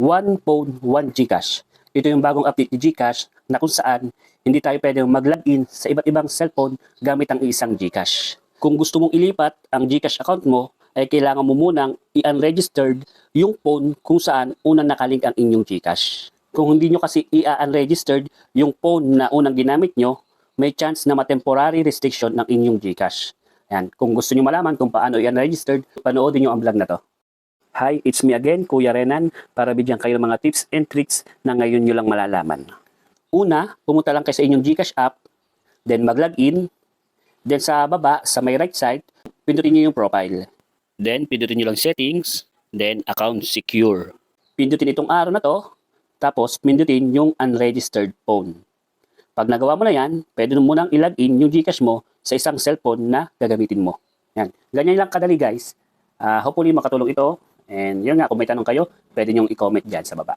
One phone, one GCash. Ito yung bagong update ni GCash na kung saan hindi tayo pwedeng mag-login sa iba't ibang cellphone gamit ang isang GCash. Kung gusto mong ilipat ang GCash account mo, ay kailangan mo munang i-unregistered yung phone kung saan unang nakalink ang inyong GCash. Kung hindi nyo kasi i-unregistered yung phone na unang ginamit nyo, may chance na ma-temporary restriction ng inyong GCash. Yan. Kung gusto nyo malaman kung paano i-unregistered, panoodin nyo ang vlog na to. Hi, it's me again, Kuya Renan, para bigyan kayo ng mga tips and tricks na ngayon nyo lang malalaman. Una, pumunta lang kayo sa inyong GCash app, then mag-login, then sa baba, sa may right side, pindutin nyo yung profile. Then, pindutin nyo lang settings, then account secure. Pindutin itong arrow na to, tapos pindutin yung unregistered phone. Pag nagawa mo na yan, pwede mo munang ilagin yung GCash mo sa isang cellphone na gagamitin mo. Yan. Ganyan lang kadali guys. Ah, hopefully makatulong ito. And yun nga, kung may tanong kayo, pwede nyong i-comment dyan sa baba.